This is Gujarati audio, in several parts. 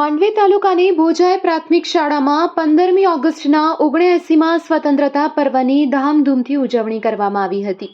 માંડવી તાલુકાની ભોજાય પ્રાથમિક શાળામાં પંદરમી ઓગસ્ટના ઓગણએસીમાં સ્વતંત્રતા પર્વની ધામધૂમથી ઉજવણી કરવામાં આવી હતી.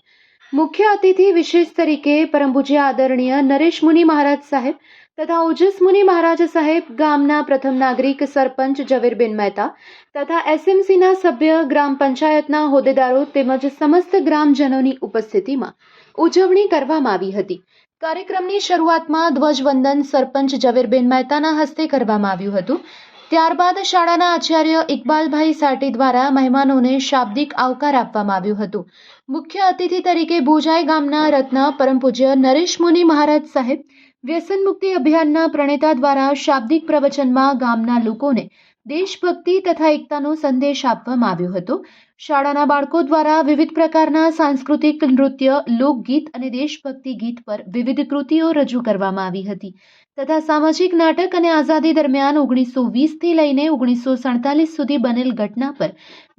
મુખ્ય અતિથિ વિશેષ તરીકે પરમ આદરણીય નરેશ મુનિ મહારાજ સાહેબ તથા ઓજસ મુનિ મહારાજ સાહેબ, ગામના પ્રથમ નાગરિક સરપંચ ઝવેરબેન મહેતા તથા એસએમસીના સભ્ય, ગ્રામ પંચાયતના હોદ્દેદારો તેમજ સમસ્ત ગ્રામજનોની ઉપસ્થિતિમાં ઉજવણી કરવામાં આવી હતી. કાર્યક્રમની શરૂઆતમાં ધ્વજવંદન સરપંચ ઝવેરબેન મહેતાના હસ્તે કરવામાં આવ્યું હતું. ત્યારબાદ શાળાના આચાર્ય ઇકબાલભાઈ સાટી દ્વારા મહેમાનોને શાબ્દિક આવકાર આપવામાં આવ્યો હતો. મુખ્ય અતિથિ તરીકે ભોજાઈ ગામના રત્ન પરમ પૂજ્ય નરેશ મુનિ મહારાજ સાહેબ, વ્યસન મુક્તિ અભિયાનના પ્રણેતા દ્વારા શાબ્દિક પ્રવચનમાં ગામના લોકોને દેશભક્તિ તથા એકતાનો સંદેશ આપવામાં આવ્યો હતો. શાળાના બાળકો દ્વારા વિવિધ પ્રકારના સાંસ્કૃતિક નૃત્ય, લોકગીત અને દેશભક્તિ ગીત પર વિવિધ કૃતિઓ રજૂ કરવામાં આવી હતી. તથા સામાજિક નાટક અને આઝાદી દરમિયાન ઓગણીસો વીસથી લઈને ઓગણીસો સડતાલીસ સુધી બનેલ ઘટના પર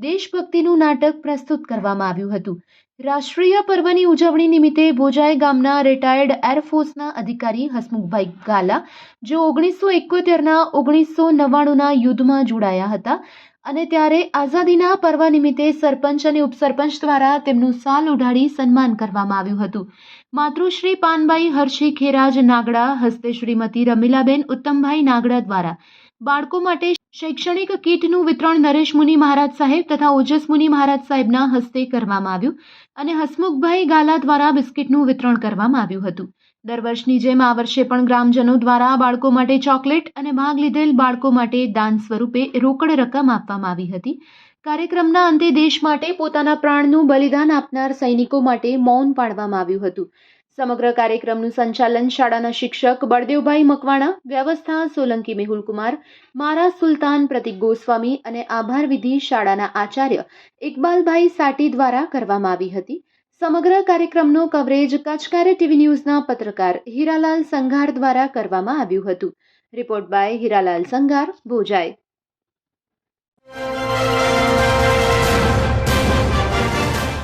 દેશભક્તિનું નાટક પ્રસ્તુત કરવામાં આવ્યું હતું. રાષ્ટ્રીય પર્વની ઉજવણી નિમિત્તે ભોજાઈ ગામના રિટાયર્ડ એરફોર્સના અધિકારી હસમુખભાઈ ગાલા, જે ઓગણીસો એકોતેરના ઓગણીસો નવ્વાણુંના યુદ્ધમાં જોડાયા હતા અને ત્યારે આઝાદીના પર્વ નિમિત્તે સરપંચ અને ઉપસરપંચ દ્વારા તેમનું સાલ ઉઢાડી સન્માન કરવામાં આવ્યું હતું. માતૃશ્રી પાનબાઈ હર્ષી ખેરાજ નાગડા, હસ્તે શ્રીમતી રમીલાબેન ઉત્તમભાઈ નાગડા દ્વારા બાળકો માટે શૈક્ષણિક કીટનું વિતરણ નરેશ મુનિ મહારાજ સાહેબ તથા ઓજસ મુનિ મહારાજ સાહેબના હસ્તે કરવામાં આવ્યું અને હસમુખભાઈ ગાલા દ્વારા બિસ્કિટનું વિતરણ કરવામાં આવ્યું હતું. દર વર્ષની જેમ આ વર્ષે પણ ગ્રામજનો દ્વારા બાળકો માટે ચોકલેટ અને ભાગ લીધેલ બાળકો માટે દાન સ્વરૂપે રોકડ રકમ આપવામાં આવી હતી. કાર્યક્રમના અંતે દેશ માટે પોતાના પ્રાણનું બલિદાન આપનાર સૈનિકો માટે મૌન પાડવામાં આવ્યું હતું. સમગ્ર કાર્યક્રમનું સંચાલન શાળાના શિક્ષક બળદેવભાઈ મકવાણા, વ્યવસ્થા સોલંકી મેહુલકુમાર, મારા સુલતાન પ્રતિક ગોસ્વામી અને આભાર વિધિ શાળાના આચાર્ય ઇકબાલભાઈ સાટી દ્વારા કરવામાં આવી હતી. સમગ્ર કાર્યક્રમનો કવરેજ કચકારે ટીવી ન્યૂઝના પત્રકાર હીરાલાલ સંઘાર દ્વારા કરવામાં આવ્યું હતું. Report by Hiralal Sanghar, Bhojay.